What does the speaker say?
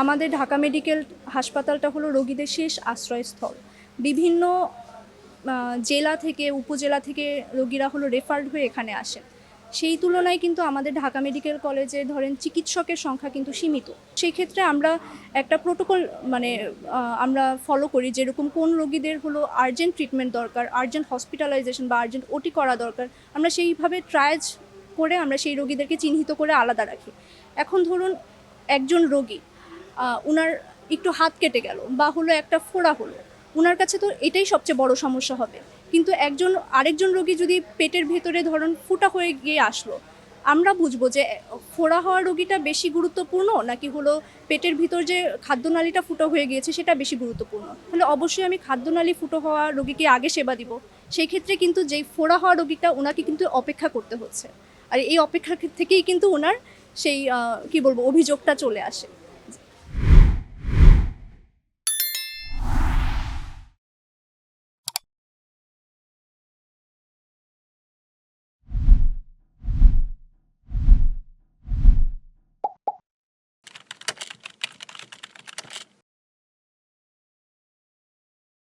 আমাদের ঢাকা মেডিকেল হাসপাতালটা হলো রোগীদের শেষ আশ্রয়স্থল। বিভিন্ন জেলা থেকে, উপজেলা থেকে রোগীরা হলো রেফার্ড হয়ে এখানে আসেন। সেই তুলনায় কিন্তু আমাদের ঢাকা মেডিকেল কলেজে ধরেন চিকিৎসকের সংখ্যা কিন্তু সীমিত। সেই ক্ষেত্রে আমরা একটা প্রোটোকল মানে আমরা ফলো করি যেরকম কোন রোগীদের হলো আর্জেন্ট ট্রিটমেন্ট দরকার আর্জেন্ট হসপিটালাইজেশন বা আর্জেন্ট ওটি করা দরকার, আমরা সেইভাবে ট্রায়াজ করে আমরা সেই রোগীদেরকে চিহ্নিত করে আলাদা রাখি। এখন ধরুন একজন রোগী উনার একটু হাত কেটে গেল বা হলো একটা ফোড়া হলো। উনার কাছে তো এটাই সবচেয়ে বড় সমস্যা হবে। কিন্তু একজন, আরেকজন রোগী যদি পেটের ভেতরে ধরুন ফুটা হয়ে গিয়ে আসলো, আমরা বুঝব যে ফোড়া হওয়া রোগীটা বেশি গুরুত্বপূর্ণ নাকি হলো পেটের ভিতর যে খাদ্যনালীটা ফুটো হয়ে গিয়েছে সেটা বেশি গুরুত্বপূর্ণ? তাহলে অবশ্যই আমি খাদ্যনালী ফুটো হওয়া রোগীকে আগে সেবা দিব। সেই ক্ষেত্রে কিন্তু যেই ফোড়া হওয়া রোগীটা ওনাকে কিন্তু অপেক্ষা করতে হচ্ছে। আর এই অপেক্ষা থেকেই কিন্তু ওনার সেই কি বলব, অভিযোগটা চলে আসে।